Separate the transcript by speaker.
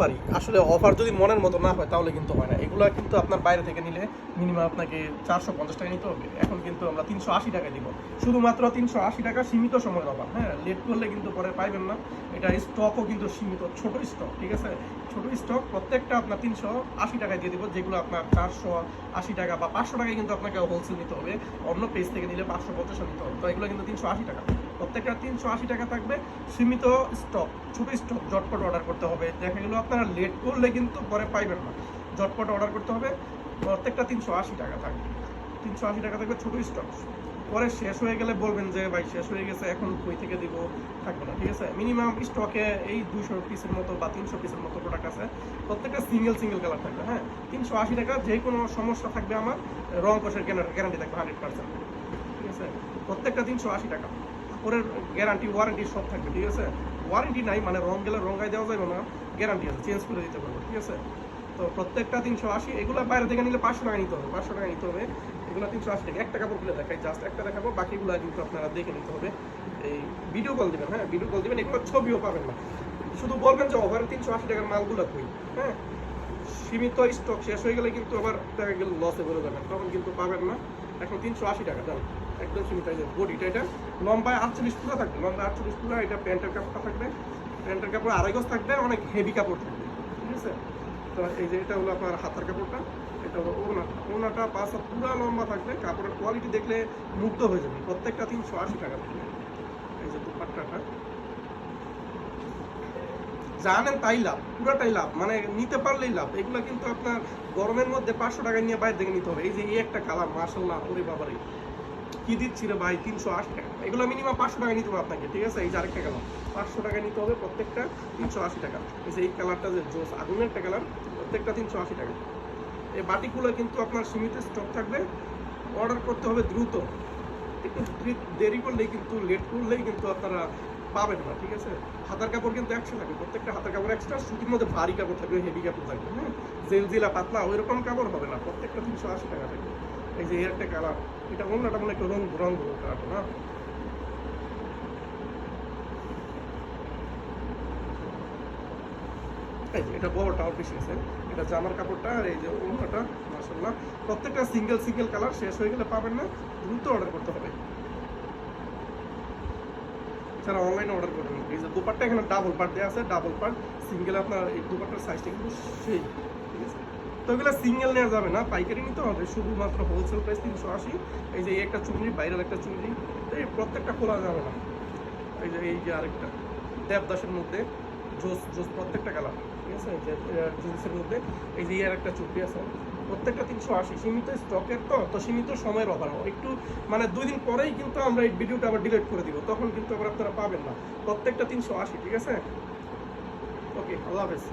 Speaker 1: অফারই আসলে অফার যদি মনের মতো না হয়, তাহলে কিন্তু হয় না। এগুলো কিন্তু আপনার বাইরে থেকে নিলে মিনিমাম আপনাকে চারশো পঞ্চাশ টাকা নিতে হবে। এখন কিন্তু আমরা তিনশো আশি টাকা দিব। শুধুমাত্র তিনশো আশি টাকা সীমিত সময়ের অফার হ্যাঁ লেট করলে কিন্তু পরে পাইবেন না। এটা স্টকও কিন্তু সীমিত, ছোট স্টক ঠিক আছে? ছোট স্টক প্রত্যেকটা আপনার তিনশো আশি টাকায় দিয়ে দিব, যেগুলো আপনার চারশো আশি টাকা বা পাঁচশো টাকায় কিন্তু আপনাকে হোলসেল নিতে হবে। অন্য পেজ থেকে নিলে পাঁচশো পঞ্চাশও নিতে হবে। তো এগুলো কিন্তু তিনশো আশি টাকা। প্রত্যেকটা তিনশো আশি টাকা থাকবে। সীমিত স্টক ছোট স্টক জটপট অর্ডার করতে হবে। দেখা গেলো আপনারা লেট করলে কিন্তু পরে পাইবেন না। জটপট অর্ডার করতে হবে, প্রত্যেকটা তিনশো আশি টাকা থাকবে। তিনশো আশি টাকা থাকবে ছোট স্টক পরে শেষ হয়ে গেলে বলবেন যে, ভাই, শেষ হয়ে গেছে, এখন কই থেকে দিব? থাকবে না, ঠিক আছে? মিনিমাম স্টকে এই দুশো পিসের মতো বা তিনশো পিসের মতো প্রোডাক্ট আছে। প্রত্যেকটা সিঙ্গেল সিঙ্গেল কালার থাকবে হ্যাঁ? তিনশো আশি টাকা যে কোনো সমস্যা থাকবে আমার, রং কোষের গ্যারান্টি থাকবে হান্ড্রেড পার্সেন্ট ঠিক আছে? প্রত্যেকটা তিনশো আশি টাকা। কাপড়ের গ্যারান্টি ওয়ারেন্টি সব থাকবে, ঠিক আছে? ওয়ারেন্টি নাই মানে রং গেলে রঙায় দেওয়া যাবে না গ্যারান্টি আছে চেঞ্জ করে দিতে পারব, ঠিক আছে? তো প্রত্যেকটা তিনশো আশি, এগুলো বাইরে থেকে নিলে পাঁচশো টাকা নিতে হবে, পাঁচশো টাকা নিতে হবে, এগুলো তিনশো আশি টাকা, একটা কাপড় খুলে দেখাই জাস্ট একটা দেখাবো, বাকিগুলো কিন্তু আপনারা দেখে নিতে হবে। এই ভিডিও কল দেবেন হ্যাঁ ভিডিও কল দেবেন, এগুলো ছবিও পাবেন না। শুধু বলবেন যে ওভার তিনশো আশি টাকার মালগুলো কই? হ্যাঁ সীমিত স্টক শেষ হয়ে গেলে কিন্তু আবার দেখা গেলে লসে বেরো যাবেন, তখন কিন্তু পাবেন না। এখন তিনশো আশি টাকা দাম একদম সীমিত বডিটা এটা লম্বায় আটচল্লিশ পুরো থাকবে, লম্বায় আটচল্লিশ পুরো, এটা প্যান্টের কাপড়টা থাকবে। প্যান্টের কাপড় আড়াই গজ থাকবে, অনেক হেভি কাপড় থাকবে, ঠিক আছে? তো এই যে এটা হলো আপনার হাতার কাপড়টা, এটা হলো ওনা ওনাটা পাঁচ হাত পুরো লম্বা থাকবে, কাপড়ের কোয়ালিটি দেখলে মুগ্ধ হয়ে যাবে। প্রত্যেকটা তিনশো আশি টাকা। থাকবে এই যে দুপাট্টাটা জানেন তাই লাভ, পুরোটাই লাভ মানে নিতে পারলেই লাভ। এগুলো কিন্তু আপনার গরমের মধ্যে পাঁচশো টাকা নিয়ে বাইরে থেকে নিতে হবে। এই যে এই একটা কালার মার্শাল্লাহ ওরে বাবারে। কি দিচ্ছি রে ভাই, তিনশো আশি টাকা। এগুলো মিনিমাম পাঁচশো টাকা নিতে হবে আপনাকে, ঠিক আছে? এই যে আরেকটা কালার, পাঁচশো টাকা নিতে হবে প্রত্যেকটা তিনশো আশি টাকা। এই যে এই কালারটা যে জোস, আগুনের একটা কালার, প্রত্যেকটা তিনশো আশি টাকা। এই বাটিগুলো কিন্তু আপনার সীমিত স্টক থাকবে। অর্ডার করতে হবে দ্রুত। একটু দ্রি- করলেই কিন্তু লেট করলেই কিন্তু আপনারা পাবেন না, ঠিক আছে? হাতার কাপড় কিন্তু একশো থাকবে প্রত্যেকটা হাতার কাপড় এক্সট্রা সুতির মধ্যে ভারী কাপড় থাকবে হেভি কাপড় থাকবে হ্যাঁ? জেল জিলা পাতলা ওই রকম কাপড় হবে না, প্রত্যেকটা তিনশো আশি টাকা থাকবে এই যে এর একটা কালার এটা অন্যটা মনে একটু রং রং কালার না? এটা বড়টাও বেশি আছে, এটা জামার কাপড়টা আর এই যে অন্যটা মাসাল্লাহ প্রত্যেকটা সিঙ্গেল সিঙ্গেল কালার শেষ হয়ে গেলে পাবেন না, দ্রুত অর্ডার করতে হবে। যারা অনলাইনে অর্ডার করবেন এই যে দুপাট্টা এখানে ডাবল পার্ট দেওয়া আছে ডাবল পার্ট সিঙ্গেল আপনার এই দুপাট্টার সাইজটা কিন্তু সেই, ঠিক আছে? তো এগুলো সিঙ্গেল নেওয়া যাবে না, পাইকারি নিতে হবে, শুধুমাত্র হোলসেল প্রাইস তিনশো আশি। এই যে একটা চুনরি বাইরের একটা চুনরি এই প্রত্যেকটা খোলা যাবে না। এই যে এই যে আরেকটা, দেবদাসের মধ্যে, জোস জোস প্রত্যেকটা কালার ঠিক আছে? জিন্সের মধ্যে, এই যে এর একটা চুপড়ি আছে। প্রত্যেকটা তিনশো আশি সীমিত স্টকের তো তো সীমিত সময়ের অভাব। একটু মানে দুই দিন পরেই কিন্তু আমরা এই ভিডিওটা আবার ডিলিট করে দিব। তখন কিন্তু আবার আপনারা পাবেন না। প্রত্যেকটা তিনশো আশি ঠিক আছে? ওকে আল্লাহ হাফেজ।